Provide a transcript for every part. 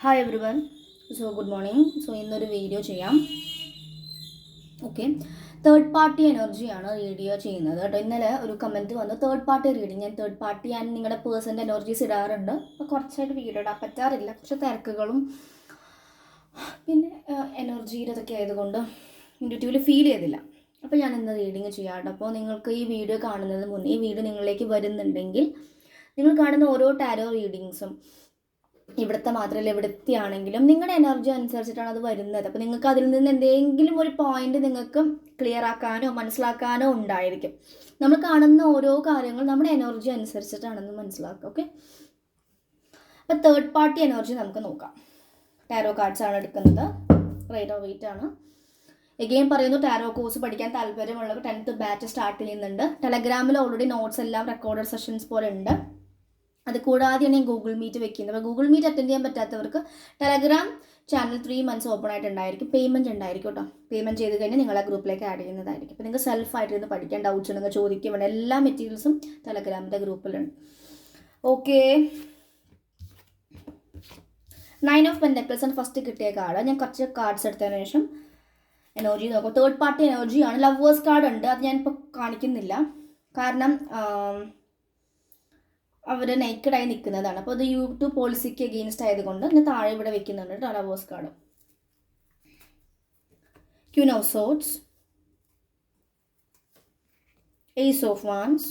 Hi everyone so good morning so ഇന്നൊരു video ചെയ്യാം. Okay third party എനർജിയാണ് റീഡിയോ ചെയ്യുന്നത് കേട്ടോ. ഇന്നലെ ഒരു കമന്റ് വന്നു. തേർഡ് പാർട്ടി റീഡിങ് ഞാൻ തേർഡ് പാർട്ടി ഞാൻ നിങ്ങളുടെ പേഴ്സന്റെ എനർജീസ് ഇടാറുണ്ട്. അപ്പോൾ കുറച്ചായിട്ട് വീഡിയോ ഇടാൻ പറ്റാറില്ല. കുറച്ച് തിരക്കുകളും പിന്നെ എനർജിയിലതൊക്കെ ആയതുകൊണ്ട് ഇൻഡ്യൂറ്റീവിൽ ഫീൽ ചെയ്തില്ല. അപ്പോൾ ഞാൻ ഇന്ന് റീഡിങ് ചെയ്യാം അപ്പോൾ നിങ്ങൾക്ക് ഈ വീഡിയോ കാണുന്നതിന് മുന്നേ ഈ വീഡിയോ നിങ്ങളിലേക്ക് വരുന്നുണ്ടെങ്കിൽ നിങ്ങൾ കാണുന്ന ഓരോ ടാരോ റീഡിങ്സും ഇവിടുത്തെ മാത്രമല്ല ഇവിടുത്തെ ആണെങ്കിലും നിങ്ങളുടെ എനർജി അനുസരിച്ചിട്ടാണ് അത് വരുന്നത്. അപ്പോൾ നിങ്ങൾക്ക് അതിൽ നിന്ന് എന്തെങ്കിലും ഒരു പോയിന്റ് നിങ്ങൾക്ക് ക്ലിയർ ആക്കാനോ മനസ്സിലാക്കാനോ ഉണ്ടായിരിക്കും. നമ്മൾ കാണുന്ന ഓരോ കാര്യങ്ങളും നമ്മുടെ എനർജി അനുസരിച്ചിട്ടാണെന്ന് മനസ്സിലാക്കുക ഓക്കെ അപ്പോൾ തേർഡ് പാർട്ടി എനർജി നമുക്ക് നോക്കാം. ടാരോ കാർഡ്സ് ആണ് എടുക്കുന്നത്. റേറ്റ് ഓഫ് വെയിറ്റ് ആണ്. എഗെയിൻ പറയുന്നു ടാരോ കോഴ്സ് പഠിക്കാൻ താല്പര്യമുള്ളവർ ടെൻത്ത് ബാച്ച് സ്റ്റാർട്ട് ചെയ്യുന്നുണ്ട്. ടെലഗ്രാമിൽ ഓൾറെഡി നോട്ട്സ് എല്ലാം റെക്കോർഡഡ് സെഷൻസ് പോലെ ഉണ്ട്. അത് കൂടാതെയാണ് ഗൂഗിൾ മീറ്റ് വെക്കുന്നത്. അപ്പോൾ ഗൂഗിൾ മീറ്റ് അറ്റൻഡ് ചെയ്യാൻ പറ്റാത്തവർക്ക് Telegram channel three months open ആയിട്ട് ഉണ്ടായിരിക്കും പേയ്മെന്റ് ഉണ്ടായിരിക്കും കേട്ടോ പേയ്മെന്റ് ചെയ്ത് കഴിഞ്ഞാൽ നിങ്ങൾ ആ ഗ്രൂപ്പിലേക്ക് ആഡ് ചെയ്യുന്നതായിരിക്കും. അപ്പോൾ നിങ്ങൾക്ക് സെൽഫായിട്ട് ഇരുന്ന് പഠിക്കാൻ ഡൗട്ട്സ് ഉണ്ടെങ്കിൽ ചോദിക്കുക. വേണ്ട എല്ലാ മെറ്റീരിയൽസും ടെലഗ്രാമിന്റെ ഗ്രൂപ്പിലുണ്ട് ഓക്കെ നയൻ ഓഫ് പെൻഡക്കിൾസ് ആണ് ഫസ്റ്റ് കിട്ടിയ കാർഡ് ഞാൻ കുറച്ച് കാർഡ്സ് എടുത്തതിന് ശേഷം എനർജി നോക്കാം. തേർഡ് പാർട്ടി എനർജിയാണ് ലവേഴ്സ് കാർഡ് ഉണ്ട്. അത് ഞാൻ ഞാനിപ്പോൾ കാണിക്കുന്നില്ല. കാരണം അവർ നെയ്ക്കഡായി നിൽക്കുന്നതാണ് അപ്പോൾ അത് യൂട്യൂബ് പോളിസിക്ക് അഗെയിൻസ്റ്റ് ആയതുകൊണ്ട് ഞാൻ താഴെ ഇവിടെ വെക്കുന്നുണ്ട് കേട്ടോ lovers card queen of swords ace of wands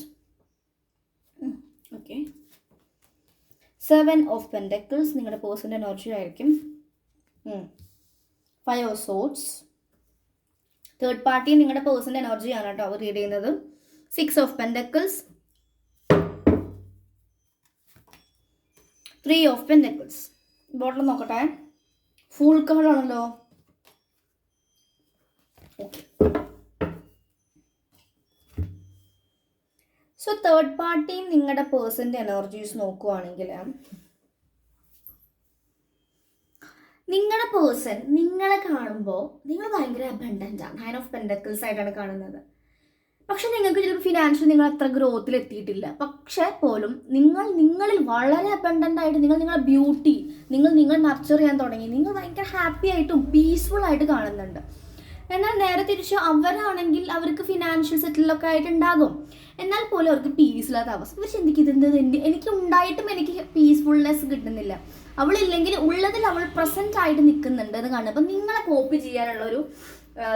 okay seven of pentacles നിങ്ങളുടെ പേഴ്സന്റെ എനർജി ആയിരിക്കും. Five of swords third party നിങ്ങളുടെ പേഴ്സന്റെ എനർജിയാണ് കേട്ടോ അവർ റീഡ് ചെയ്യുന്നത്. Six of pentacles three of pentacles bottle നോക്കട്ടെ. ഫുൾ കാർഡാണല്ലോ ഓക്കെ സോ തേർഡ് പാർട്ടി നിങ്ങളുടെ പേഴ്സന്റെ എനർജീസ് നോക്കുവാണെങ്കിൽ നിങ്ങളുടെ പേഴ്സൺ നിങ്ങളെ കാണുമ്പോൾ നിങ്ങൾ ഭയങ്കര അബണ്ടന്റ് ആണ് നയൻ ഓഫ് പെൻഡക്കിൾസ് ആയിട്ടാണ് കാണുന്നത്. പക്ഷെ നിങ്ങൾക്ക് ചിലപ്പോൾ ഫിനാൻഷ്യൽ നിങ്ങൾ അത്ര ഗ്രോത്തിൽ എത്തിയിട്ടില്ല. പക്ഷേ പോലും നിങ്ങൾ നിങ്ങളിൽ വളരെ അബണ്ടന്റ് ആയിട്ട് നിങ്ങൾ നിങ്ങളുടെ ബ്യൂട്ടി നിങ്ങൾ നിങ്ങൾ നർച്ചർ ചെയ്യാൻ തുടങ്ങി. നിങ്ങൾ ഭയങ്കര ഹാപ്പി ആയിട്ടും പീസ്ഫുൾ ആയിട്ട് കാണുന്നുണ്ട്. എന്നാൽ നേരെ തിരിച്ച് അവരാണെങ്കിൽ അവർക്ക് ഫിനാൻഷ്യൽ സെറ്റിലൊക്കെ ആയിട്ട് ഉണ്ടാകും. എന്നാൽ പോലും അവർക്ക് പീസ് ഇല്ലാത്ത അവസ്ഥ. ഇവർ ചിന്തിക്കും ഇതെന്ത് എന്റെ എനിക്ക് ഉണ്ടായിട്ടും എനിക്ക് പീസ്ഫുൾനെസ് കിട്ടുന്നില്ല. അവളില്ലെങ്കിൽ ഉള്ളതിൽ അവൾ പ്രസന്റ് ആയിട്ട് നിൽക്കുന്നുണ്ട് എന്ന് കാണുന്നത് അപ്പം നിങ്ങളെ കോപ്പി ചെയ്യാനുള്ള ഒരു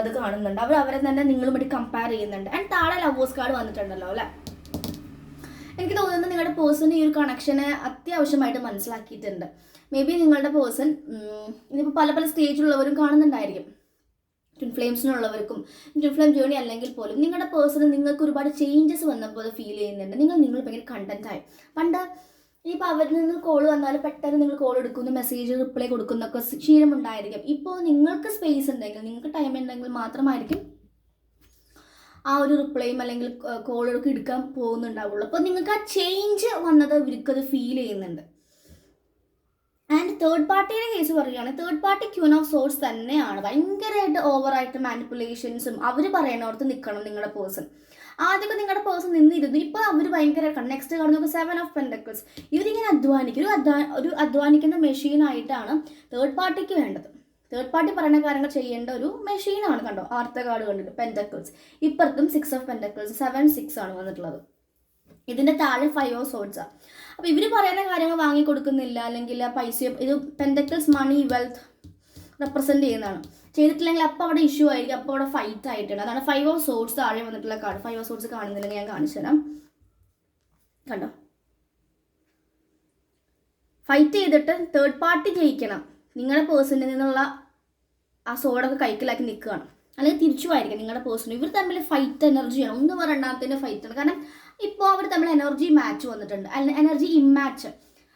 ഇത് കാണുന്നുണ്ട്. അവർ അവരെ തന്നെ നിങ്ങളുമായിട്ട് കമ്പയർ ചെയ്യുന്നുണ്ട്. ആൻഡ് താഴെ ലവേഴ്സ് കാർഡ് വന്നിട്ടുണ്ടല്ലോ അല്ലേ? എനിക്ക് തോന്നുന്നത് നിങ്ങളുടെ പേഴ്സൺ ഈ ഒരു കണക്ഷനെ അത്യാവശ്യമായിട്ട് മനസ്സിലാക്കിയിട്ടുണ്ട്. മേ ബി നിങ്ങളുടെ പേഴ്സൺ ഇനിയിപ്പോൾ പല പല സ്റ്റേജിലുള്ളവരും കാണുന്നുണ്ടായിരിക്കും. ട്വിൻ ഫ്ലെയിംസിനുള്ളവർക്കും ട്വിൻ ഫ്ലെയിം ജേണി അല്ലെങ്കിൽ പോലും നിങ്ങളുടെ പേഴ്സണ് നിങ്ങൾക്ക് ഒരുപാട് ചേഞ്ചസ് വന്നപ്പോൾ അത് ഫീൽ ചെയ്യുന്നുണ്ട്. നിങ്ങൾ നിങ്ങൾ ഭയങ്കര കണ്ടന്റ് ആയി. പണ്ട് ഇനിയിപ്പോൾ അവരിൽ നിന്ന് കോൾ വന്നാൽ പെട്ടെന്ന് നിങ്ങൾ കോൾ എടുക്കുന്നു മെസ്സേജ് റിപ്ലൈ കൊടുക്കുന്നതൊക്കെ ശീലം ഉണ്ടായിരിക്കും ഇപ്പോൾ നിങ്ങൾക്ക് സ്പേസ് ഉണ്ടെങ്കിൽ നിങ്ങൾക്ക് ടൈം ഉണ്ടെങ്കിൽ മാത്രമായിരിക്കും ആ ഒരു റിപ്ലൈയും അല്ലെങ്കിൽ കോളൊക്കെ എടുക്കാൻ പോകുന്നുണ്ടാവുള്ളൂ. അപ്പോൾ നിങ്ങൾക്ക് ആ ചേഞ്ച് വന്നത് ഇവർക്കത് ഫീൽ ചെയ്യുന്നുണ്ട്. ആൻഡ് തേർഡ് പാർട്ടിയുടെ കേസ് പറയുകയാണെങ്കിൽ third party queen of swords തന്നെയാണ്. ഭയങ്കരമായിട്ട് ഓവറായിട്ട് മാനിപ്പുലേഷൻസും അവർ പറയുന്നവർക്ക് നിൽക്കണം നിങ്ങളുടെ പേഴ്സൺ ആദ്യമൊക്കെ നിങ്ങളുടെ പേഴ്സൺ നിന്നിരുന്നു. ഇപ്പോൾ അവർ ഭയങ്കര നെക്സ്റ്റ് കാണുന്നത് സെവൻ ഓഫ് പെൻഡക്കിൾസ് ഇവരിങ്ങനെ അധ്വാനിക്കും. ഒരു അധ്വാ ഒരു അധ്വാനിക്കുന്ന മെഷീനായിട്ടാണ് തേർഡ് പാർട്ടിക്ക് വേണ്ടത്. തേർഡ് പാർട്ടി പറയുന്ന കാര്യങ്ങൾ ചെയ്യേണ്ട ഒരു മെഷീനാണ് കണ്ടോ? ആർത്ത കാർഡ് കണ്ടിട്ട് പെൻഡക്കിൾസ് ഇപ്പുറത്തും six of pentacles seven six ആണ് വന്നിട്ടുള്ളത്. ഇതിന്റെ താഴെ ഫൈവ് ഓഫ് സോഡ്സാണ് അപ്പോൾ ഇവർ പറയുന്ന കാര്യങ്ങൾ വാങ്ങിക്കൊടുക്കുന്നില്ല അല്ലെങ്കിൽ പൈസ ഇത് പെൻഡക്കിൾസ് മണി വെൽത്ത് റെപ്രസെന്റ് ചെയ്യുന്നതാണ്. ചെയ്തിട്ടില്ലെങ്കിൽ അപ്പോൾ അവിടെ ഇഷ്യൂ ആയിരിക്കും. അപ്പോൾ അവിടെ ഫൈറ്റ് ആയിട്ടുണ്ട്. അതാണ് ഫൈവ് ഓഫ് സോർട്സ് താഴെ വന്നിട്ടുള്ള കാർഡ് ഫൈവ് ഓഫ് സോർട്സ് കാണുന്നില്ലെങ്കിൽ ഞാൻ കാണിച്ചു തരാം. കണ്ടോ? ഫൈറ്റ് ചെയ്തിട്ട് തേർഡ് പാർട്ടി ജയിക്കണം. നിങ്ങളുടെ പേഴ്സണിൽ നിന്നുള്ള ആ സോഡൊക്കെ കൈക്കലാക്കി നിൽക്കുകയാണ്. അല്ലെങ്കിൽ തിരിച്ചുമായിരിക്കും നിങ്ങളുടെ പേഴ്സൺ ഇവർ തമ്മിൽ ഫൈറ്റ് എനർജിയാണ് ഒന്ന് രണ്ടാമത്തേന്റെ ഫൈറ്റാണ് കാരണം ഇപ്പോൾ അവർ തമ്മിൽ എനർജി മാച്ച് വന്നിട്ടുണ്ട്. എനർജി ഇമ്മാച്ച്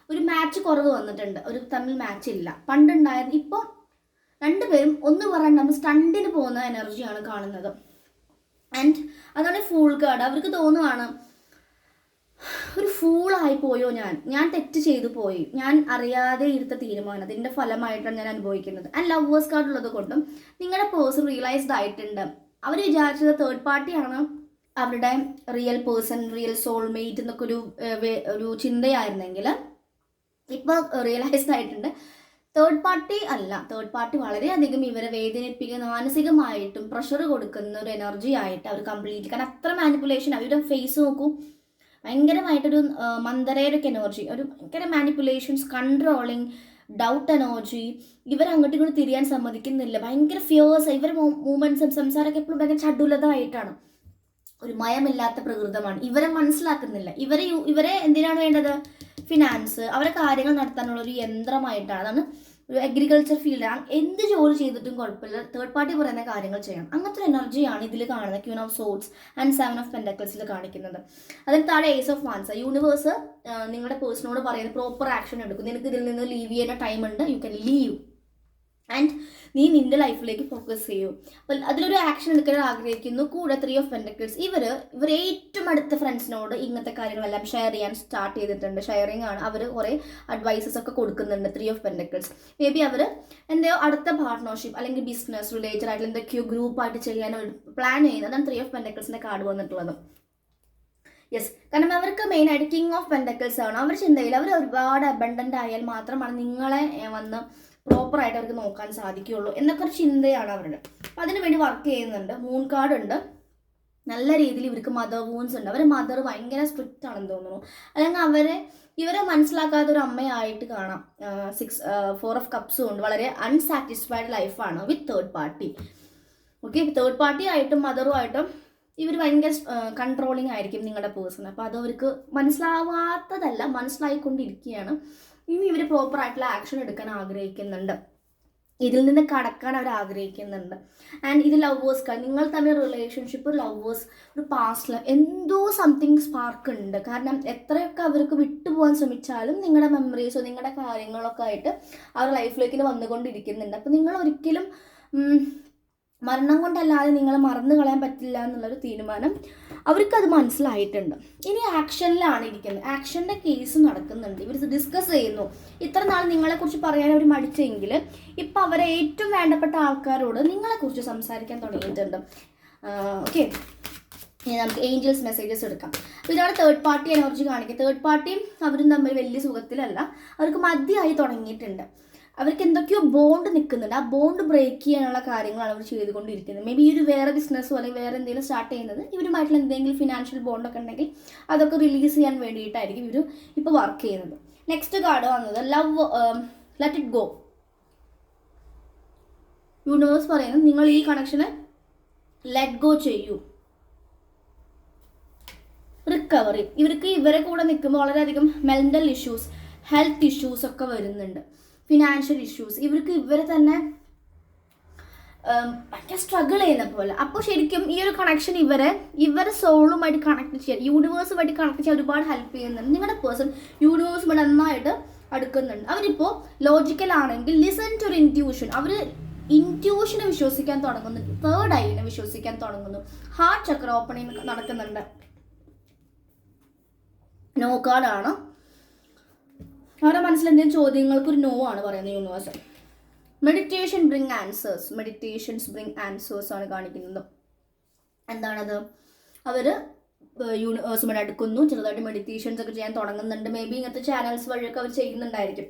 ഒരു മാച്ച് കുറവ് വന്നിട്ടുണ്ട്. ഒരു തമ്മിൽ മാച്ച് ഇല്ല. പണ്ടുണ്ടായിരുന്നു ഇപ്പോൾ രണ്ടുപേരും ഒന്ന് പറയാൻ നമ്മൾ സ്റ്റണ്ടിന് പോകുന്ന എനർജിയാണ് കാണുന്നത്. ആൻഡ് അതാണ് ഫൂൾ കാർഡ് അവർക്ക് തോന്നുകയാണ് ഒരു ഫൂളായി പോയോ ഞാൻ? ഞാൻ തെറ്റ് ചെയ്തു പോയി. ഞാൻ അറിയാതെ എടുത്ത തീരുമാനം. അതിന്റെ ഫലമായിട്ടാണ് ഞാൻ അനുഭവിക്കുന്നത്. ആൻഡ് ലവേഴ്സ് കാർഡ് ഉള്ളത് കൊണ്ടും നിങ്ങളുടെ പേഴ്സൺ റിയലൈസ്ഡ് ആയിട്ടുണ്ട്. അവർ വിചാരിച്ചത് തേർഡ് പാർട്ടിയാണ് അവരുടെ റിയൽ പേഴ്സൺ റിയൽ സോൾമേറ്റ് എന്നൊക്കെ ഒരു ഒരു ചിന്തയായിരുന്നെങ്കിൽ ഇപ്പോൾ റിയലൈസ്ഡ് ആയിട്ടുണ്ട്. തേർഡ് പാർട്ടി അല്ല. തേർഡ് പാർട്ടി വളരെയധികം ഇവരെ വേദനിപ്പിക്കുന്ന മാനസികമായിട്ടും പ്രഷർ കൊടുക്കുന്ന ഒരു എനർജി ആയിട്ട് അവർ കംപ്ലീറ്റ് കാരണം അത്ര മാനിപ്പുലേഷൻ അവരുടെ ഫേസ് നോക്കൂ. ഭയങ്കരമായിട്ടൊരു മന്ദരയുടെ മന്ദരയിലൊക്കെ എനർജി ഒരു ഭയങ്കര മാനിപ്പുലേഷൻസ് കൺട്രോളിങ് ഡൗട്ട് എനർജി ഇവർ അങ്ങോട്ടും ഇങ്ങോട്ട് തിരിയാൻ സമ്മതിക്കുന്നില്ല. ഭയങ്കര ഫിയേഴ്സ് ഇവരുടെ മൂമെന്റ്സും സംസാരമൊക്കെ എപ്പോഴും ഭയങ്കര ചടുലതായിട്ടാണ്. ഒരു മയമില്ലാത്ത പ്രകൃതമാണ്. ഇവരെ മനസ്സിലാക്കുന്നില്ല. ഇവരെ ഇവരെ എന്തിനാണ് വേണ്ടത്? ഫിനാൻസ് അവരെ കാര്യങ്ങൾ നടത്താനുള്ള ഒരു യന്ത്രമായിട്ടാണ്. അതാണ് ഒരു അഗ്രികൾച്ചർ ഫീൽഡ് എന്ത് ജോലി ചെയ്തിട്ടും കുഴപ്പമില്ല. തേർഡ് പാർട്ടി പറയുന്ന കാര്യങ്ങൾ ചെയ്യണം. അങ്ങനത്തെ ഒരു എനർജിയാണ് ഇതിൽ കാണുന്നത്. Queen of swords and seven of പെൻഡക്കൽസിൽ കാണിക്കുന്നത്. അതിന് താഴെ ഏസ് ഓഫ് വാൻസ് യൂണിവേഴ്സ് നിങ്ങളുടെ പേഴ്സണോട് പറയുന്നത് പ്രോപ്പർ ആക്ഷൻ എടുക്കും. നിനക്ക് ഇതിൽ നിന്ന് ലീവ് ചെയ്യുന്ന ടൈം ഉണ്ട്. യു ക്യാൻ ലീവ് ആൻഡ് നീ നിന്റെ ലൈഫിലേക്ക് ഫോക്കസ് ചെയ്യൂ. അപ്പോൾ അതിലൊരു ആക്ഷൻ എടുക്കാൻ ആഗ്രഹിക്കുന്നു. കൂടെ ത്രീ ഓഫ് പെൻഡക്കിൾസ് ഇവർ ഇവർ ഏറ്റവും അടുത്ത ഫ്രണ്ട്സിനോട് ഇങ്ങനത്തെ കാര്യങ്ങളെല്ലാം ഷെയർ ചെയ്യാൻ സ്റ്റാർട്ട് ചെയ്തിട്ടുണ്ട്. ഷെയറിംഗ് ആണ്. അവർ കുറേ അഡ്വൈസസ് ഒക്കെ കൊടുക്കുന്നുണ്ട് three of pentacles may be അവർ എന്തെയോ അടുത്ത പാർട്ട്ണർഷിപ്പ് അല്ലെങ്കിൽ ബിസിനസ് റിലേറ്റഡ് ആയിട്ടുള്ള എന്തൊക്കെയോ ഗ്രൂപ്പായിട്ട് ചെയ്യാൻ ഒരു പ്ലാൻ ചെയ്യുന്നതാണ് ത്രീ ഓഫ് പെൻഡക്കിൾസിന്റെ കാർഡ് വന്നിട്ടുള്ളത്. യെസ് കാരണം അവർക്ക് മെയിൻ ആയിട്ട് കിങ് ഓഫ് പെൻഡക്കിൾസ് ആണ്. അവർ ചിന്തയിൽ അവർ ഒരുപാട് അബണ്ടന്റ് ആയാൽ മാത്രമാണ് നിങ്ങളെ വന്ന് പ്രോപ്പറായിട്ട് അവർക്ക് നോക്കാൻ സാധിക്കുകയുള്ളൂ എന്നൊക്കെ ഒരു ചിന്തയാണ് അവരുടെ. അപ്പം അതിനു വേണ്ടി വർക്ക് ചെയ്യുന്നുണ്ട്. മൂൺ കാർഡ് ഉണ്ട്. നല്ല രീതിയിൽ ഇവർക്ക് മദർ വൂൺസ് ഉണ്ട്. അവരെ മദർ ഭയങ്കര സ്ട്രിക്റ്റ് ആണെന്ന് തോന്നുന്നു. അല്ലെങ്കിൽ അവരെ ഇവരെ മനസ്സിലാക്കാത്ത ഒരു അമ്മയായിട്ട് കാണാം. സിക്സ് ഫോർ ഓഫ് കപ്സും ഉണ്ട് വളരെ അൺസാറ്റിസ്ഫൈഡ് ലൈഫാണ് with third party okay third party ആയിട്ടും മദറും ആയിട്ടും ഇവർ ഭയങ്കര കൺട്രോളിങ് ആയിരിക്കും നിങ്ങളുടെ പേഴ്സൺ അപ്പോൾ അത് അവർക്ക് മനസ്സിലാവാത്തതല്ല മനസ്സിലായിക്കൊണ്ടിരിക്കുകയാണ്. ഇനി ഇവർ പ്രോപ്പർ ആയിട്ടുള്ള ആക്ഷൻ എടുക്കാൻ ആഗ്രഹിക്കുന്നുണ്ട്. ഇതിൽ നിന്ന് കടക്കാൻ അവർ ആഗ്രഹിക്കുന്നുണ്ട്. ആൻഡ് ഇത് ലവേഴ്സ് നിങ്ങൾ തമ്മിൽ റിലേഷൻഷിപ്പ് ലവേഴ്സ് ഒരു പാസ്റ്റ് എന്തോ സംതിങ് സ്പാർക്ക് ഉണ്ട്. കാരണം എത്രയൊക്കെ അവർക്ക് വിട്ടുപോകാൻ ശ്രമിച്ചാലും നിങ്ങളുടെ മെമ്മറീസോ നിങ്ങളുടെ കാര്യങ്ങളൊക്കെ ആയിട്ട് അവർ ലൈഫിലേക്ക് വന്നുകൊണ്ടിരിക്കുന്നുണ്ട്. അപ്പോൾ നിങ്ങൾ ഒരിക്കലും മരണം കൊണ്ടല്ലാതെ നിങ്ങളെ മറന്നു കളയാൻ പറ്റില്ല എന്നുള്ളൊരു തീരുമാനം അവർക്കത് മനസ്സിലായിട്ടുണ്ട്. ഇനി ആക്ഷനിലാണ് ഇരിക്കുന്നത്. ആക്ഷന്റെ കേസ് നടക്കുന്നുണ്ട്. ഇവർ ഡിസ്കസ് ചെയ്യുന്നു. ഇത്ര നാൾ നിങ്ങളെക്കുറിച്ച് പറയാൻ അവർ മടിച്ചെങ്കിൽ ഇപ്പം അവരെ ഏറ്റവും വേണ്ടപ്പെട്ട ആൾക്കാരോട് നിങ്ങളെക്കുറിച്ച് സംസാരിക്കാൻ തുടങ്ങിയിട്ടുണ്ട്. ഓക്കെ ഇനി നമുക്ക് ഏഞ്ചൽസ് മെസ്സേജസ് എടുക്കാം. അപ്പോൾ ഇതാണ് തേർഡ് പാർട്ടി എനർജി കാണിക്കുക തേർഡ് പാർട്ടിയും അവരും തമ്മിൽ വലിയ സുഖത്തിലല്ല. അവർക്ക് മദ്യമായി തുടങ്ങിയിട്ടുണ്ട്. അവർക്ക് എന്തൊക്കെയോ ബോണ്ട് നിൽക്കുന്നുണ്ട് ആ ബോണ്ട് ബ്രേക്ക് ചെയ്യാനുള്ള കാര്യങ്ങളാണ് അവർ ചെയ്തുകൊണ്ടിരിക്കുന്നത്. മേ ബി ഒരു വേറെ ബിസിനസ്സോ അല്ലെങ്കിൽ വേറെ എന്തെങ്കിലും സ്റ്റാർട്ട് ചെയ്യുന്നത് ഇവരുമായിട്ടുള്ള എന്തെങ്കിലും ഫിനാൻഷ്യൽ ബോണ്ടൊക്കെ ഉണ്ടെങ്കിൽ അതൊക്കെ റിലീസ് ചെയ്യാൻ വേണ്ടിയിട്ടായിരിക്കും ഇവർ ഇപ്പോൾ വർക്ക് ചെയ്യുന്നത്. നെക്സ്റ്റ് കാർഡ് വന്നത് love let it go universe പറയുന്നത് നിങ്ങൾ ഈ കണക്ഷന് ലെറ്റ് ഗോ ചെയ്യൂ. റിക്കവറി ഇവർക്ക് ഇവരെ കൂടെ നിൽക്കുമ്പോൾ വളരെയധികം മെന്റൽ ഇഷ്യൂസ് ഹെൽത്ത് ഇഷ്യൂസ് ഒക്കെ വരുന്നുണ്ട്. ഫിനാൻഷ്യൽ ഇഷ്യൂസ് ഇവർക്ക് ഇവരെ തന്നെ ഭയങ്കര സ്ട്രഗിൾ ചെയ്യുന്ന പോലെ. അപ്പോൾ ശരിക്കും ഈ ഒരു കണക്ഷൻ ഇവരെ ഇവരെ സോളുമായിട്ട് കണക്ട് ചെയ്യാൻ യൂണിവേഴ്സുമായിട്ട് കണക്ട് ചെയ്യാൻ ഒരുപാട് ഹെൽപ്പ് ചെയ്യുന്നുണ്ട്. നിങ്ങളുടെ പേഴ്സൺ യൂണിവേഴ്സുമായിട്ട് നന്നായിട്ട് അടുക്കുന്നുണ്ട്. അവരിപ്പോൾ ലോജിക്കൽ ആണെങ്കിൽ ലിസൺ ടു ഒരു ഇന്റ്യൂഷൻ അവർ ഇന്റ്യൂഷനെ വിശ്വസിക്കാൻ തുടങ്ങുന്നു. തേർഡ് ഐനെ വിശ്വസിക്കാൻ തുടങ്ങുന്നു. ഹാർട്ട് ചക്ര ഓപ്പണിങ് നടക്കുന്നുണ്ട്. നോക്കാടാണ് അവരുടെ മനസ്സിൽ എന്തെങ്കിലും ചോദ്യങ്ങൾക്ക് ഒരു നോ ആണ് പറയുന്നത് universe meditation bring answers meditations bring answers ആണ് കാണിക്കുന്നത്. എന്താണത്? അവർ യൂണിവേഴ്സുമായിട്ട് അടുക്കുന്നു. ചെറുതായിട്ട് മെഡിറ്റേഷൻസ് ഒക്കെ ചെയ്യാൻ തുടങ്ങുന്നുണ്ട്. മേ ബി ഇങ്ങനത്തെ ചാനൽസ് വഴിയൊക്കെ അവർ ചെയ്യുന്നുണ്ടായിരിക്കും.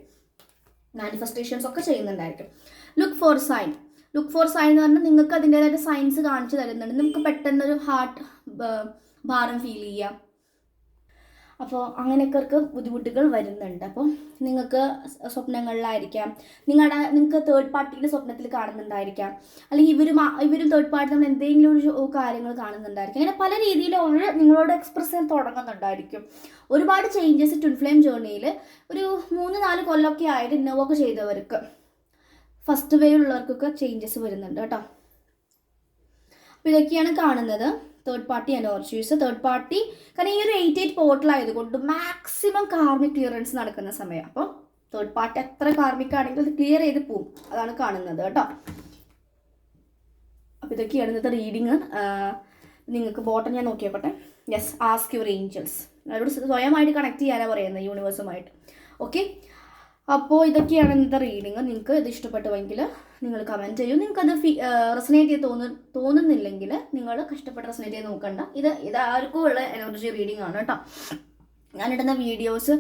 മാനിഫെസ്റ്റേഷൻസ് ഒക്കെ ചെയ്യുന്നുണ്ടായിരിക്കും. Look for sign look for sign എന്ന് പറഞ്ഞാൽ നിങ്ങൾക്ക് അതിന്റേതായിട്ട് സയൻസ് കാണിച്ചു തരുന്നുണ്ട്. നിങ്ങൾക്ക് പെട്ടെന്നൊരു ഹാർട്ട് ഭാരം ഫീൽ ചെയ്യാം അപ്പോൾ അങ്ങനെയൊക്കെ ബുദ്ധിമുട്ടുകൾ വരുന്നുണ്ട്. അപ്പോൾ നിങ്ങൾക്ക് സ്വപ്നങ്ങളിലായിരിക്കാം. നിങ്ങളുടെ നിങ്ങൾക്ക് തേർഡ് പാർട്ടിയുടെ സ്വപ്നത്തിൽ കാണുന്നുണ്ടായിരിക്കാം. അല്ലെങ്കിൽ ഇവരും ഇവരും തേർഡ് പാർട്ടി നമ്മൾ എന്തെങ്കിലും ഒരു കാര്യങ്ങൾ കാണുന്നുണ്ടായിരിക്കും. അങ്ങനെ പല രീതിയിൽ അവർ നിങ്ങളോട് എക്സ്പ്രസ് ചെയ്യാൻ തുടങ്ങുന്നുണ്ടായിരിക്കും. ഒരുപാട് ചേഞ്ചസ് ട്വിൻ ഫ്ലെയിം ജേർണിയിൽ ഒരു മൂന്ന് നാല് കൊല്ലമൊക്കെ ആയിട്ട് ഇന്നോവ ഒക്കെ ചെയ്തവർക്ക് ഫസ്റ്റ് വേവ് ഉള്ളവർക്കൊക്കെ ചേഞ്ചസ് വരുന്നുണ്ട് കേട്ടോ. അപ്പോൾ ഇതൊക്കെയാണ് കാണുന്നത്. Third party energies third party കാരണം ഈ ഒരു എയ്റ്റ് എയ്റ്റ് പോർട്ടൽ ആയതുകൊണ്ട് മാക്സിമം കാർമിക് ക്ലിയറൻസ് നടക്കുന്ന സമയം. അപ്പം തേർഡ് പാർട്ടി എത്ര കാർമിക് ആണെങ്കിലും അത് ക്ലിയർ ചെയ്ത് പോവും. അതാണ് കാണുന്നത് കേട്ടോ. അപ്പോൾ ഇതൊക്കെയാണ് ഇന്നത്തെ റീഡിങ് നിങ്ങൾക്ക് ബോട്ടം ഞാൻ നോക്കിയോട്ടെ യെസ് ആസ്ക് യുവർ ഏഞ്ചൽസ് അവരോട് സ്വയമായിട്ട് കണക്ട് ചെയ്യാനാണ് പറയുന്നത് യൂണിവേഴ്സുമായിട്ട് ഓക്കെ അപ്പോൾ ഇതൊക്കെയാണ് ഇന്നത്തെ റീഡിങ് നിങ്ങൾക്ക് ഇത് ഇഷ്ടപ്പെട്ടുവെങ്കിൽ നിങ്ങൾ കമന്റ് ചെയ്യൂ. നിങ്ങൾക്ക് അത് റെസനേറ്റ് ചെയ്ത് തോന്നു തോന്നുന്നില്ലെങ്കിൽ നിങ്ങൾ കഷ്ടപ്പെട്ട് റെസനേറ്റ് ചെയ്ത് നോക്കണ്ട. ഇത് ഇത് ആർക്കും ഉള്ള എനർജി റീഡിംഗ് ആണ് കേട്ടോ. ഞാനിടുന്ന വീഡിയോസ്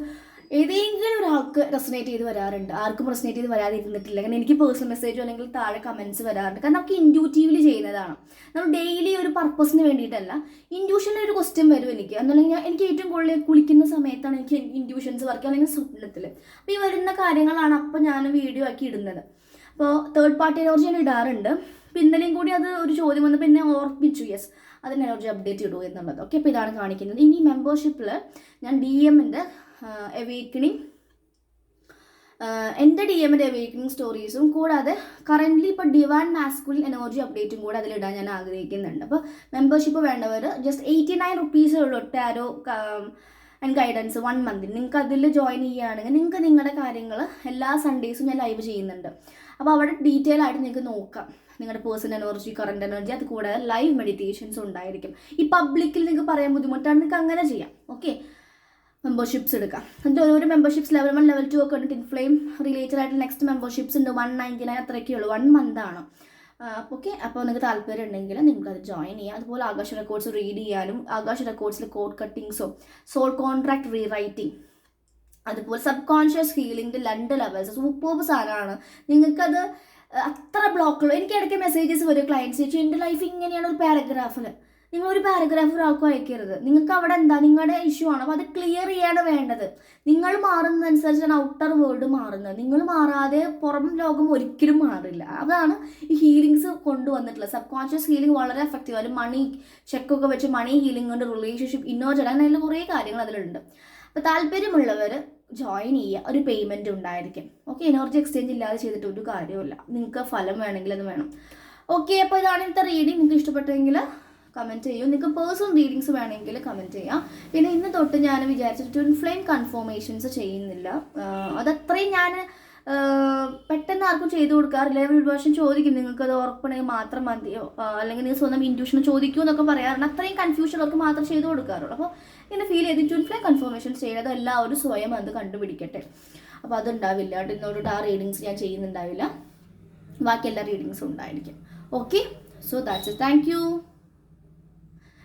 ഏതെങ്കിലും ഒരാൾക്ക് റെസനേറ്റ് ചെയ്ത് വരാറുണ്ട്. ആർക്കും റെസനേറ്റ് ചെയ്ത് വരാതിരുന്നിട്ടില്ല. കാരണം എനിക്ക് പേഴ്സണൽ മെസ്സേജ് അല്ലെങ്കിൽ താഴെ കമൻസ് വരാറുണ്ട്. കാരണം നമുക്ക് ഇൻഡ്യൂറ്റീവ്ലി ചെയ്യുന്നതാണ്. നമ്മൾ ഡെയിലി ഒരു പർപ്പസിന് വേണ്ടിയിട്ടല്ല ഇൻഡ്യൂഷനിൽ ഒരു ക്വസ്റ്റ്യൻ വരും എനിക്ക്. എന്നുണ്ടെങ്കിൽ എനിക്ക് ഏറ്റവും കൂടുതൽ കുളിക്കുന്ന സമയത്താണ് എനിക്ക് ഇൻഡ്യൂഷൻസ് വർക്ക് അല്ലെങ്കിൽ സ്വപ്നത്തിൽ അപ്പോൾ ഈ വരുന്ന കാര്യങ്ങളാണ് അപ്പോൾ ഞാൻ വീഡിയോ ആക്കി ഇടുന്നത്. അപ്പോൾ തേർഡ് പാർട്ടി എനർജി ഞാൻ ഇടാറുണ്ട്. പിന്നലെയും കൂടി അത് ഒരു ചോദ്യം വന്നപ്പോൾ എന്നെ ഓർപ്പിച്ചു യെസ് അതിന് എനർജി അപ്ഡേറ്റ് ഇടൂ എന്നുള്ളത്. ഓക്കെ അപ്പോൾ ഇതാണ് കാണിക്കുന്നത്. ഇനി മെമ്പർഷിപ്പിൽ ഞാൻ ഡി എമ്മിന്റെ എവേക്കണിങ് എന്റെ ഡി എമ്മിന്റെ എവേക്കണിങ് സ്റ്റോറീസും കൂടാതെ കറന്റ്ലി ഇപ്പോൾ ഡിവാൻ മാസ്കുലിൻ എനർജി അപ്ഡേറ്റും കൂടെ അതിലിടാൻ ഞാൻ ആഗ്രഹിക്കുന്നുണ്ട്. അപ്പോൾ മെമ്പർഷിപ്പ് വേണ്ടവർ ജസ്റ്റ് എയ്റ്റി നയൻ റുപ്പീസേ ഉള്ളൂ ടാരോ ആൻഡ് ഗൈഡൻസ് വൺ മന്തിന് നിങ്ങൾക്ക് അതിൽ ജോയിൻ ചെയ്യുകയാണെങ്കിൽ നിങ്ങൾക്ക് നിങ്ങളുടെ കാര്യങ്ങൾ എല്ലാ സൺഡേസും ഞാൻ ലൈവ് ചെയ്യുന്നുണ്ട്. അപ്പോൾ അവിടെ ഡീറ്റെയിൽ ആയിട്ട് നിങ്ങൾക്ക് നോക്കാം. നിങ്ങളുടെ പേഴ്സണൽ എനർജി കറണ്ട് എനർജി അത് കൂടാതെ ലൈവ് മെഡിറ്റേഷൻസ് ഉണ്ടായിരിക്കും. ഈ പബ്ലിക്കിൽ നിങ്ങൾക്ക് പറയാൻ ബുദ്ധിമുട്ടാണ് നിങ്ങൾക്ക് അങ്ങനെ ചെയ്യാം. ഓക്കെ മെമ്പർഷിപ്സ് എടുക്കാം. എന്നിട്ട് ഓരോ memberships level one level two ഒക്കെ ഉണ്ട് ഇൻഫ്ലെയിം റിലേറ്റഡ് ആയിട്ട് നെക്സ്റ്റ് മെമ്പർഷിപ്സ് ഉണ്ട്. വൺ നയന്റി നയൻ അത്രയൊക്കെ ഉള്ളൂ. വൺ മന്ത് അപ്പോൾ ഓക്കെ. അപ്പോൾ നിങ്ങൾക്ക് താല്പര്യം ഉണ്ടെങ്കിൽ നിങ്ങൾക്ക് അത് ജോയിൻ ചെയ്യാം. അതുപോലെ ആകാശ റെക്കോർഡ്സ് റീഡ് ചെയ്യാനും ആകാശ റെക്കോർഡ്സിൽ കോഡ് കട്ടിങ്സോ സോൾ കോൺട്രാക്ട് റീറൈറ്റിംഗ് അതുപോലെ സബ് കോൺഷ്യസ് ഹീലിംഗിന്റെ രണ്ട് ലെവൽസ് സൂപ്പർ സാധനമാണ്. നിങ്ങൾക്കത് അത്ര ബ്ലോക്കുള്ളൂ എനിക്ക് ഇടയ്ക്ക് മെസ്സേജസ് വരും ക്ലയൻസ് ചോദിച്ചു എന്റെ ലൈഫ് ഇങ്ങനെയാണ് ഒരു പാരഗ്രാഫിൽ നിങ്ങൾ ഒരു പാരഗ്രാഫ് ഒരാൾക്കും അയക്കരുത്. നിങ്ങൾക്ക് അവിടെ എന്താ? നിങ്ങളുടെ ഇഷ്യൂ ആണ്? അപ്പോൾ അത് ക്ലിയർ ചെയ്യാണ് വേണ്ടത്. നിങ്ങൾ മാറുന്നതനുസരിച്ചാണ് ഔട്ടർ വേൾഡ് മാറുന്നത്. നിങ്ങൾ മാറാതെ പുറം ലോകം ഒരിക്കലും മാറില്ല. അതാണ് ഈ ഹീലിങ്സ് കൊണ്ടുവന്നിട്ടുള്ളത്. സബ് കോൺഷ്യസ് ഹീലിംഗ് വളരെ എഫക്റ്റീവ് അതിൽ മണി ചെക്കൊക്കെ വെച്ച് മണി ഹീലിംഗ് കൊണ്ട് റിലേഷൻഷിപ്പ് ഇന്നോജൽ അങ്ങനെ അതിൽ കുറേ കാര്യങ്ങൾ അതിലുണ്ട്. അപ്പോൾ താല്പര്യമുള്ളവർ ജോയിൻ ചെയ്യുക. ഒരു പേയ്മെന്റ് ഉണ്ടായിരിക്കും. ഓക്കെ എനർജി എക്സ്ചേഞ്ച് ഇല്ലാതെ ചെയ്തിട്ട് ഒരു കാര്യമില്ല നിങ്ങൾക്ക് ഫലം വേണമെങ്കിൽ അത് വേണം. ഓക്കെ അപ്പോൾ ഇതാണ് ഇന്നത്തെ റീഡിങ് നിങ്ങൾക്ക് ഇഷ്ടപ്പെട്ടെങ്കിൽ കമന്റ് ചെയ്യൂ. നിങ്ങൾക്ക് പേഴ്സണൽ റീഡിങ്സ് വേണമെങ്കിൽ കമന്റ് ചെയ്യാം. പിന്നെ ഇന്ന് തൊട്ട് ഞാൻ വിചാരിച്ചിട്ട് ട്വിൻ ഫ്ലെയിം കൺഫോമേഷൻസ് ചെയ്യുന്നില്ല. അതത്രയും ഞാൻ പെട്ടെന്ന് ആർക്കും ചെയ്തു കൊടുക്കാറില്ല. ഒരു പ്രാവശ്യം ചോദിക്കും നിങ്ങൾക്ക് അത് ഉറപ്പുണ്ടെങ്കിൽ മാത്രം മതിയോ? അല്ലെങ്കിൽ നിങ്ങൾ സ്വന്തം ഇൻഡ്യൂഷൻ ചോദിക്കൂ എന്നൊക്കെ പറയാറുണ്ട്. അത്രയും കൺഫ്യൂഷൻ മാത്രം ചെയ്തു കൊടുക്കാറുള്ളൂ. അപ്പോൾ ഇങ്ങനെ ഫീൽ ചെയ്ത് ട്വിൻ ഫ്ലെയിം കൺഫോമേഷൻ ചെയ്യുന്നത് എല്ലാവരും സ്വയം അത് കണ്ടുപിടിക്കട്ടെ. അപ്പോൾ അതുണ്ടാവില്ല. കേട്ടോ ആ റീഡിങ്സ് ഞാൻ ചെയ്യുന്നുണ്ടാവില്ല. ബാക്കി എല്ലാ റീഡിങ്സും ഉണ്ടായിരിക്കും. Okay so that's thank you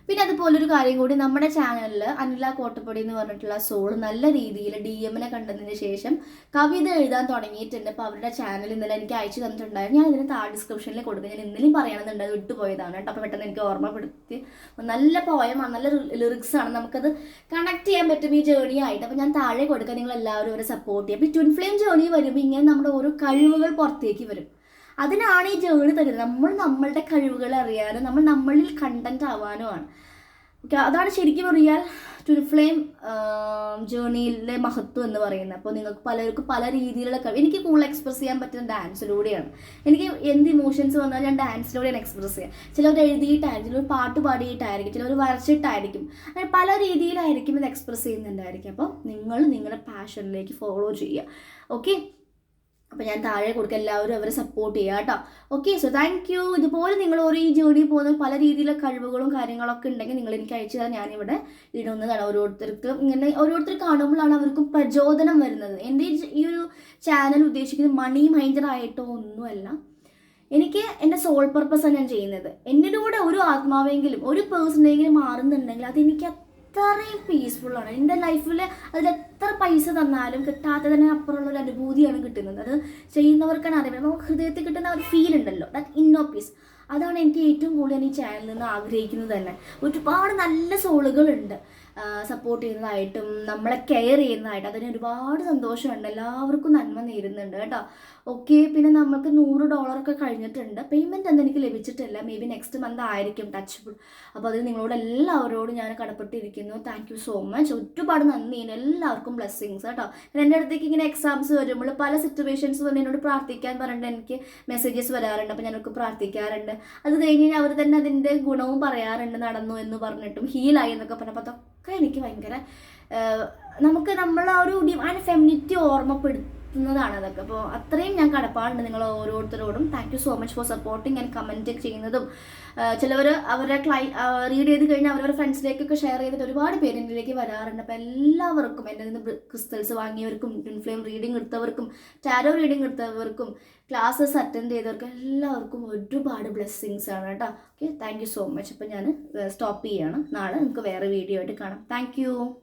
പിന്നെ അതുപോലൊരു കാര്യം കൂടി നമ്മുടെ ചാനലിൽ അനില കോട്ടപ്പടി എന്ന് പറഞ്ഞിട്ടുള്ള സോൾ നല്ല രീതിയിൽ ഡി എമ്മിനെ കണ്ടതിന് ശേഷം കവിത എഴുതാൻ തുടങ്ങിയിട്ടുണ്ട്. അപ്പോൾ അവരുടെ ചാനൽ ഇന്നലെ എനിക്ക് അയച്ചു തന്നിട്ടുണ്ടായിരുന്നു. ഞാൻ ഇതിന് താഴെ ഡിസ്ക്രിപ്ഷനിൽ കൊടുക്കും. ഞാൻ ഇന്നലെയും പറയണമെന്നുണ്ട് അത് വിട്ടുപോയതാണ് കേട്ടോ. അപ്പോൾ പെട്ടെന്ന് എനിക്ക് ഓർമ്മപ്പെടുത്തി. നല്ല പോയമാണ് നല്ല ലിറിക്സ് ആണ്. നമുക്കത് കണക്ട് ചെയ്യാൻ പറ്റും ഈ ജേണി ആയിട്ട്. അപ്പോൾ ഞാൻ താഴെ കൊടുക്കാൻ നിങ്ങൾ എല്ലാവരും അവരെ സപ്പോർട്ട് ചെയ്യുക അപ്പോൾ ട്വിൻ ഫ്ലെയിം ജേണി വരുമ്പോൾ ഇങ്ങനെ നമ്മുടെ ഓരോ കഴിവുകൾ പുറത്തേക്ക് വരും. അതിനാണ് ഈ ജേണി തരുന്നത് നമ്മൾ നമ്മളുടെ കഴിവുകൾ അറിയാനും നമ്മൾ നമ്മളിൽ കണ്ടന്റ് ആവാനുമാണ്. ഓക്കെ അതാണ് ശരിക്കും പറയാൽ ടു ഫ്ലെയിം ജേണിയിലെ മഹത്വം എന്ന് പറയുന്നത്. അപ്പോൾ നിങ്ങൾക്ക് പലർക്കും പല രീതിയിലുള്ള കഴിവ്. എനിക്ക് കൂടുതൽ എക്സ്പ്രസ് ചെയ്യാൻ പറ്റുന്ന ഡാൻസിലൂടെയാണ് എനിക്ക് എന്ത് ഇമോഷൻസ് വന്നാലും ഞാൻ ഡാൻസിലൂടെയാണ് എക്സ്പ്രസ് ചെയ്യുക ചിലവർ എഴുതിയിട്ടായിരിക്കും ചിലർ പാട്ട് പാടിയിട്ടായിരിക്കും ചിലവർ വരച്ചിട്ടായിരിക്കും. അങ്ങനെ പല രീതിയിലായിരിക്കും ഇത് എക്സ്പ്രസ് ചെയ്യുന്നുണ്ടായിരിക്കും. അപ്പോൾ നിങ്ങൾ നിങ്ങളുടെ പാഷനിലേക്ക് ഫോളോ ചെയ്യുക. ഓക്കെ അപ്പോൾ ഞാൻ താഴെ കൊടുക്ക എല്ലാവരും അവരെ സപ്പോർട്ട് ചെയ്യുക കേട്ടോ ഓക്കെ സോ താങ്ക് യു ഇതുപോലെ നിങ്ങൾ ഓരോ ഈ ജേണി പോകുന്ന പല രീതിയിലുള്ള കഴിവുകളും കാര്യങ്ങളൊക്കെ ഉണ്ടെങ്കിൽ നിങ്ങൾ എനിക്ക് അയച്ചു തരാൻ ഞാനിവിടെ ഇടുന്നതാണ്. ഓരോരുത്തർക്ക് ഇങ്ങനെ ഓരോരുത്തർ കാണുമ്പോഴാണ് അവർക്ക് പ്രചോദനം വരുന്നത്. എന്റെ ഈ- ഒരു ചാനൽ ഉദ്ദേശിക്കുന്നത് മണി മൈൻഡർ ആയിട്ടോ ഒന്നുമല്ല. എനിക്ക് എന്റെ സോൾ പർപ്പസാണ് ഞാൻ ചെയ്യുന്നത്. എന്നിലൂടെ ഒരു ആത്മാവെങ്കിലും ഒരു പേഴ്സണെങ്കിലും മാറുന്നുണ്ടെങ്കിൽ അതെനിക്ക് അത്രയും പീസ്ഫുള്ളാണ് എന്റെ ലൈഫിൽ അതിൽ എത്ര പൈസ തന്നാലും കിട്ടാത്തതിന് അപ്പുറമുള്ള ഒരു അനുഭൂതിയാണ് കിട്ടുന്നത്. അത് ചെയ്യുന്നവർക്കാണ് അറിയുന്നത്. നമുക്ക് ഹൃദയത്തിൽ കിട്ടുന്ന ഒരു ഫീൽ ഉണ്ടല്ലോ. ദാറ്റ് ഇന്നോ പീസ് അതാണ് എനിക്ക് ഏറ്റവും കൂടുതൽ ഈ ചാനലിൽ നിന്ന് ആഗ്രഹിക്കുന്നത് തന്നെ. ഒരുപാട് നല്ല സോളുകളുണ്ട് സപ്പോർട്ട് ചെയ്യുന്നതായിട്ടും നമ്മളെ കെയർ ചെയ്യുന്നതായിട്ടും അതിന് ഒരുപാട് സന്തോഷമുണ്ട്. എല്ലാവർക്കും നന്മ നേരുന്നുണ്ട് കേട്ടോ. ഓക്കെ പിന്നെ നമുക്ക് നൂറ് ഡോളറൊക്കെ കഴിഞ്ഞിട്ടുണ്ട്. പേയ്മെന്റ് ഒന്നും എനിക്ക് ലഭിച്ചിട്ടില്ല. മേ ബി നെക്സ്റ്റ് മന്ത് ആയിരിക്കും ടച്ച് അപ്പോൾ അതിന് നിങ്ങളോട് എല്ലാവരോടും ഞാൻ കടപ്പെട്ടിരിക്കുന്നു. താങ്ക് യു സോ മച്ച് ഒരുപാട് നന്ദി. എല്ലാവർക്കും ബ്ലെസ്സിങ്സ് കേട്ടോ. എന്റെ അടുത്തേക്ക് ഇങ്ങനെ എക്സാംസ് വരുമ്പോൾ പല സിറ്റുവേഷൻസ് വന്ന് എന്നോട് പ്രാർത്ഥിക്കാൻ പറഞ്ഞിട്ട് എനിക്ക് മെസ്സേജസ് വരാറുണ്ട്. അപ്പോൾ ഞാനൊക്കെ പ്രാർത്ഥിക്കാറുണ്ട്. അത് കഴിഞ്ഞ് അവർ തന്നെ അതിന്റെ ഗുണവും പറയാറുണ്ട്. നടന്നു എന്ന് പറഞ്ഞിട്ടും ഹീലായി എന്നൊക്കെ പറഞ്ഞപ്പോൾ അതൊക്കെ എനിക്ക് ഭയങ്കര നമുക്ക് നമ്മൾ ഒരു ഡിവൈൻ ഫെമിനിറ്റി ഓർമ്മപ്പെടുത്തുന്നതാണ് അതൊക്കെ. അപ്പോൾ അത്രയും ഞാൻ കടപ്പാടുണ്ട് നിങ്ങൾ ഓരോരുത്തരോടും. Thank you so much for supporting and comment ചെയ്യുന്നതും. ചിലവർ അവരുടെ ക്ലൈ റീഡ് ചെയ്ത് കഴിഞ്ഞാൽ അവരുടെ ഫ്രണ്ട്സിലേക്കൊക്കെ ഷെയർ ചെയ്തിട്ട് ഒരുപാട് പേര് എന്നിലേക്ക് വരാറുണ്ട്. അപ്പോൾ എല്ലാവർക്കും എന്റെ നിന്ന് ക്രിസ്റ്റൽസ് വാങ്ങിയവർക്കും ഫ്ലെയിം റീഡിംഗ് എടുത്തവർക്കും ടാരോ റീഡിംഗ് എടുത്തവർക്കും ക്ലാസ്സസ് അറ്റൻഡ് ചെയ്തവർക്കും എല്ലാവർക്കും ഒരുപാട് ബ്ലെസ്സിങ്സ് ആണ് കേട്ടോ. Okay thank you so much അപ്പോൾ ഞാൻ സ്റ്റോപ്പ് ചെയ്യാണ്. നാളെ നമുക്ക് വേറെ വീഡിയോ ആയിട്ട് കാണാം. താങ്ക്